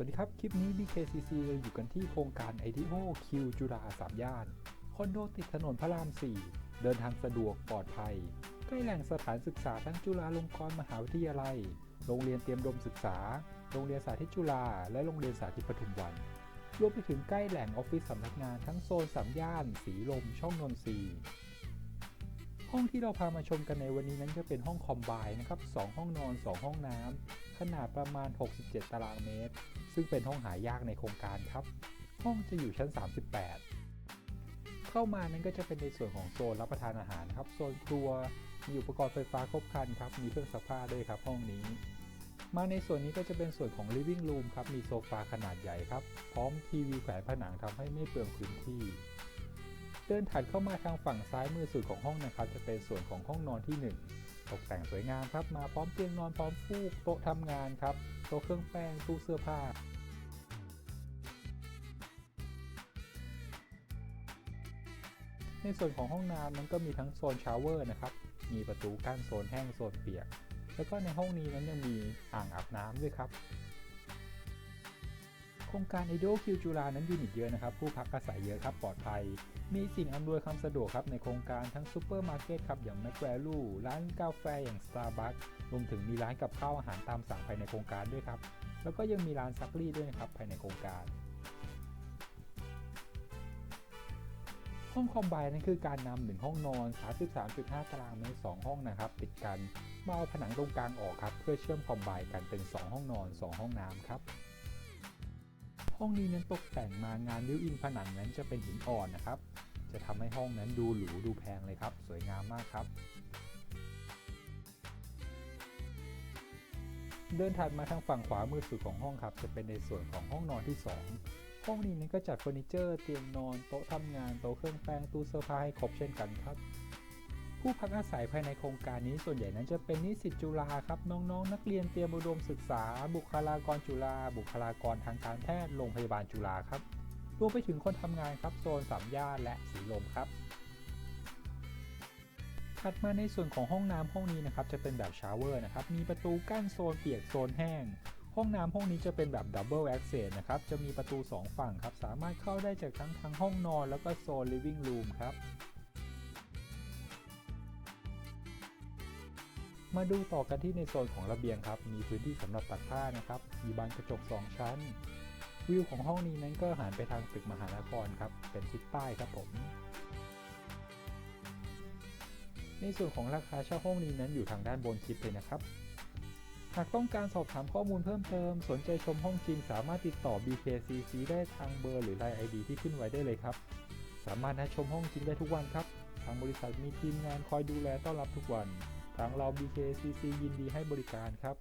สวัสดีครับ คลิปนี้ BKCC เราอยู่กันที่โครงการ i d o Q จุฬาสามย่าน คอนโดติดถนนพระราม 4 เดินทางสะดวกปลอดภัย ใกล้แหล่งสถานศึกษาทั้งจุฬาลงกรณ์มหาวิทยาลัย โรงเรียนเตรียมดมศึกษา โรงเรียนสาธิตจุฬา และโรงเรียนสาธิตปทุมวัน รวมไปถึงใกล้แหล่งออฟฟิศสำนักงานทั้งโซนสามย่าน สีลม ช่องนนทรีย์ห้องที่เราพามาชมกันในวันนี้นั้นจะเป็นห้องคอมไบน์นะครับ 2 ห้องนอน 2 ห้องน้ำ ขนาดประมาณ 67 ตารางเมตร ซึ่งเป็นห้องหายากในโครงการครับ ห้องจะอยู่ชั้น 38 เข้ามานั้นก็จะเป็นในส่วนของโซนรับประทานอาหารครับ โซนครัว มีอุปกรณ์ไฟฟ้าครบครันครับ มีเครื่องซักผ้าด้วยครับห้องนี้ มาในส่วนนี้ก็จะเป็นส่วนของ living room ครับ มีโซฟาขนาดใหญ่ครับ พร้อมทีวีแขวนผนังทำให้ไม่เปลืองพื้นที่เดินถัดเข้ามาทางฝั่งซ้ายมือสุดของห้องนะครับ จะเป็นส่วนของห้องนอนที่ 1 ตกแต่งสวยงามครับมาพร้อมเตียงนอนพร้อมฟูกโต๊ะทำงานครับโต๊ะเครื่องแป้งตู้เสื้อผ้าในส่วนของห้องน้ำนั้นก็มีทั้งโซนชาวเวอร์นะครับ มีประตูกั้นโซนแห้งโซนเปียก แล้วก็ในห้องนี้นั้นยังมีอ่างอาบน้ำด้วยครับ โครงการ i d o Q จุฬานั้นยูนิตเยอะนะครับ ผู้พักอาศัยเยอะครับ ปลอดภัย มีสิ่งอำนวยความสะดวกครับ ในโครงการทั้งซูเปอร์มาร์เก็ตครับ อย่าง m c v a l u ร้านกาแฟอย่าง Starbucks รวมถึงมีร้านกับข้าวอาหารตามสั่งภายในโครงการด้วยครับ แล้วก็ยังมีร้านซักรีดด้วยนะครับภายในโครงการห้องคอมไบนั่นคือการนำหนึ่งห้องนอน 33.5 ตารางเมตร2ห้องนะครับ ติดกันมาเอาผนังตรงกลางออกครับ เพื่อเชื่อมคอมไบกันเป็น 2 ห้องนอน 2 ห้องน้ำครับ ห้องนี้นั้นตกแต่งมางานวิวอินผนังนั้นจะเป็นหินอ่อนนะครับ จะทำให้ห้องนั้นดูหรูดูแพงเลยครับ สวยงามมากครับ เดินถัดมาทางฝั่งขวามือสุดของห้องครับ จะเป็นในส่วนของห้องนอนที่ 2 ห้องนี้นั้นก็จัดเฟอร์นิเจอร์เตียงนอนโต๊ะทำงานโต๊ะเครื่องแป้งตู้เสื้อผ้าให้ครบเช่นกันครับ ผู้พักอาศัยภายในโครงการนี้ส่วนใหญ่นั้นจะเป็นนิสิตจุฬาครับ น้องๆนักเรียนเตรียมอุดมศึกษา บุคลากรจุฬาบุคลากรทางการแพทย์โรงพยาบาลจุฬาครับรวมไปถึงคนทำงานครับโซนสามย่านและสีลมครับถัดมาในส่วนของห้องน้ำห้องนี้นะครับจะเป็นแบบชาวเวอร์นะครับมีประตูกั้นโซนเปียกโซนแห้ง ห้องน้ำห้องนี้จะเป็นแบบดับเบิลแอคเซสนะครับจะมีประตู 2 ฝั่งครับสามารถเข้าได้จากทั้งทางห้องนอนแล้วก็โซนลิฟ i ิ g งรูมครับ มาดูต่อกันที่ในโซนของระเบียงครับ มีพื้นที่สำหรับตักผ้านะครับ มีบานกระจก 2 ชั้น วิวของห้องนี้นั้นก็หันไปทางตึกมหานครครับ เป็นทิศใต้ครับผม ในส่วนของราคาเช่าห้องนี้นั้นอยู่ทางด้านบนคลิปเลยนะครับ หากต้องการสอบถามข้อมูลเพิ่มเติม สนใจชมห้องจริงสามารถติดต่อ BKCC ได้ทางเบอร์หรือไลน์ ID ที่ขึ้นไว้ได้เลยครับ สามารถนัดชมห้องจริงได้ทุกวันครับ ทางบริษัทมีทีมงานคอยดูแลต้อนรับทุกวัน ทางเรา BKCC ยินดีให้บริการครับ